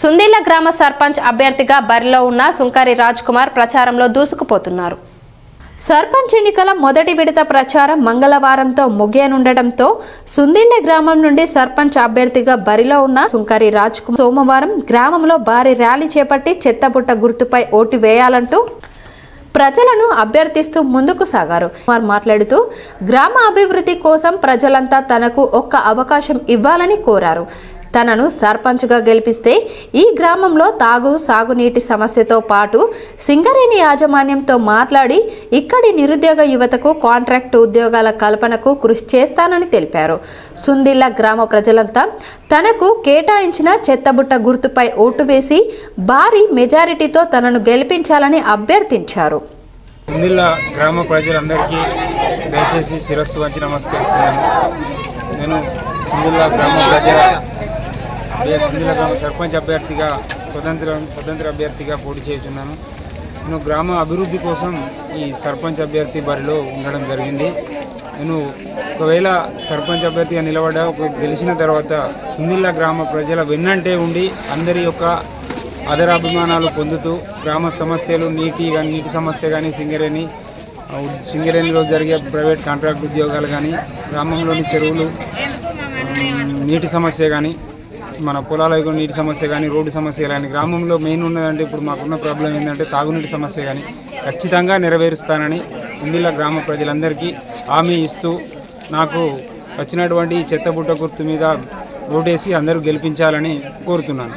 సుందీల గ్రామ సర్పంచ్ అభ్యర్థిగా బరిలో ఉన్న సుంకారి రాజ్ కుమార్ ప్రచారంలో దూసుకుపోతున్నారు. సర్పంచ్ ఎన్నికల మొదటి విడత ప్రచారం మంగళవారంతో ముగియనుండటంతో సుందిల్లె గ్రామం నుండి సర్పంచ్ అభ్యర్థిగా బరిలో ఉన్న సుంకరి రాజ్ కుమార్ సోమవారం గ్రామంలో భారీ ర్యాలీ చేపట్టి చెత్తబుట్ట గుర్తుపై ఓటు వేయాలంటూ ప్రజలను అభ్యర్థిస్తూ ముందుకు సాగారు. కుమార్ మాట్లాడుతూ గ్రామ అభివృద్ధి కోసం ప్రజలంతా తనకు ఒక్క అవకాశం ఇవ్వాలని కోరారు. తనను సర్పంచ్గా గెలిపిస్తే ఈ గ్రామంలో తాగు సాగునీటి సమస్యతో పాటు సింగరేణి యాజమాన్యంతో మాట్లాడి ఇక్కడి నిరుద్యోగ యువతకు కాంట్రాక్ట్ ఉద్యోగాల కల్పనకు కృషి చేస్తానని తెలిపారు. సుందిల్ల గ్రామ ప్రజలంతా తనకు కేటాయించిన చెత్తబుట్ట గుర్తుపై ఓటు వేసి భారీ మెజారిటీతో తనను గెలిపించాలని అభ్యర్థించారు. గ్రామ ప్రజలందరికీ దయచేసి శిరస్సు వచ్చి నమస్కరిస్తున్నాను. నేను కుందిళ్ళ గ్రామ ప్రజల సర్పంచ్ అభ్యర్థిగా స్వతంత్ర స్వతంత్ర అభ్యర్థిగా పోటీ చేస్తున్నాను. నేను గ్రామ అభివృద్ధి కోసం ఈ సర్పంచ్ అభ్యర్థి బరిలో ఉండడం జరిగింది. నేను ఒకవేళ సర్పంచ్ అభ్యర్థిగా నిలబడ్డా ఒక గెలిచిన తర్వాత కుందిళ్ళ గ్రామ ప్రజల వెన్నంటే ఉండి అందరి యొక్క ఆదరాభిమానాలు పొందుతూ గ్రామ సమస్యలు నీటి కానీ నీటి సమస్య కానీ సింగరేణి సింగరేణిలో జరిగే ప్రైవేట్ కాంట్రాక్ట్ ఉద్యోగాలు కానీ గ్రామంలోని చెరువులు నీటి సమస్య కానీ మన పొలాలకు నీటి సమస్య కానీ రోడ్డు సమస్య కానీ గ్రామంలో మెయిన్ ఉన్నదంటే ఇప్పుడు మాకున్న ప్రాబ్లం ఏంటంటే తాగునీటి సమస్య కానీ ఖచ్చితంగా నెరవేరుస్తానని ఇందిలా గ్రామ ప్రజలందరికీ హామీ ఇస్తూ నాకు వచ్చినటువంటి చెత్తబుట్ట గుర్తు మీద ఓటేసి అందరూ గెలిపించాలని కోరుతున్నాను.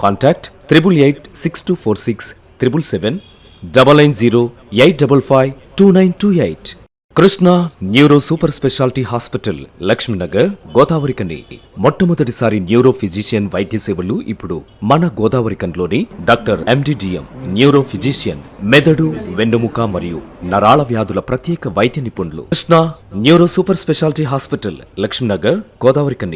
Contact triple eight six two four six triple seven double nine zero eight double five two nine two eight Krishna neuro super speciality hospital Lakshminagar Godavarikhani మొట్టమొదటిసారి న్యూరో ఫిజిషియన్ వైద్య సేవలు ఇప్పుడు మన గోదావరికన్లోని doctor MD DM neuro physician మెదడు వెన్నుముక మరియు నరాల వ్యాధుల ప్రత్యేక వైద్య నిపుణులు. Krishna neuro super speciality hospital Lakshminagar Godavarikhani